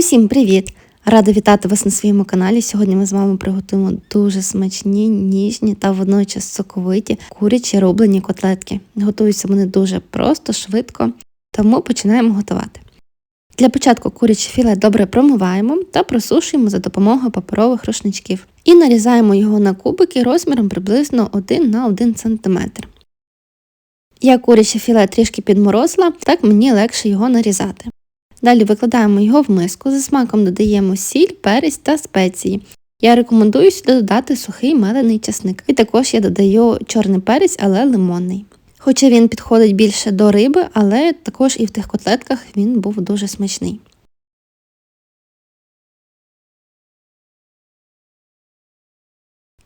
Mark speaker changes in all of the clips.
Speaker 1: Усім привіт! Рада вітати вас на своєму каналі. Сьогодні ми з вами приготуємо дуже смачні, ніжні та водночас соковиті курячі рублені котлетки. Готуються вони дуже просто, швидко, тому починаємо готувати. Для початку куряче філе добре промиваємо та просушуємо за допомогою паперових рушничків і нарізаємо його на кубики розміром приблизно 1 на 1 см. Я куряче філе трішки підморозила, так мені легше його нарізати. Далі викладаємо його в миску, за смаком додаємо сіль, перець та спеції. Я рекомендую сюди додати сухий мелений часник. І також я додаю чорний перець, але лимонний. Хоча він підходить більше до риби, але також і в тих котлетках він був дуже смачний.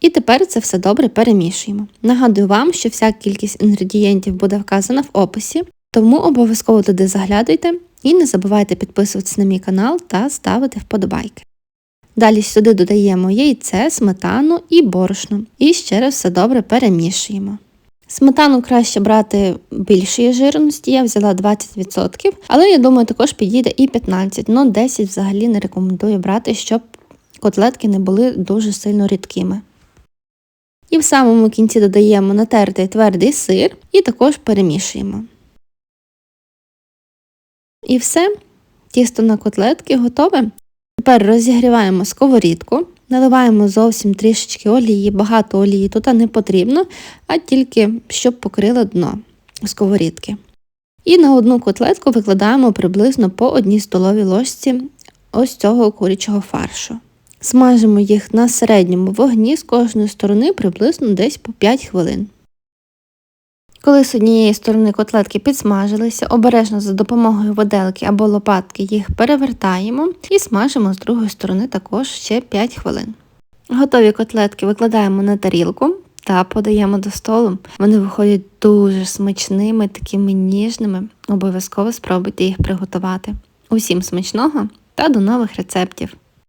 Speaker 1: І тепер це все добре перемішуємо. Нагадую вам, що вся кількість інгредієнтів буде вказана в описі, тому обов'язково туди заглядуйте і не забувайте підписуватися на мій канал та ставити вподобайки. Далі сюди додаємо яйце, сметану і борошно. І ще раз все добре перемішуємо. Сметану краще брати більшої жирності, я взяла 20%, але я думаю, також підійде і 15%, але 10 взагалі не рекомендую брати, щоб котлетки не були дуже сильно рідкими. І в самому кінці додаємо натертий твердий сир і також перемішуємо. І все, тісто на котлетки готове. Тепер розігріваємо сковорідку, наливаємо зовсім трішечки олії, багато олії тут не потрібно, а тільки щоб покрило дно сковорідки. І на одну котлетку викладаємо приблизно по одній столовій ложці ось цього курячого фаршу. Смажимо їх на середньому вогні з кожної сторони приблизно десь по 5 хвилин. Коли з однієї сторони котлетки підсмажилися, обережно за допомогою воделки або лопатки їх перевертаємо і смажимо з другої сторони також ще 5 хвилин. Готові котлетки викладаємо на тарілку та подаємо до столу. Вони виходять дуже смачними, такими ніжними. Обов'язково спробуйте їх приготувати. Усім смачного та до нових рецептів!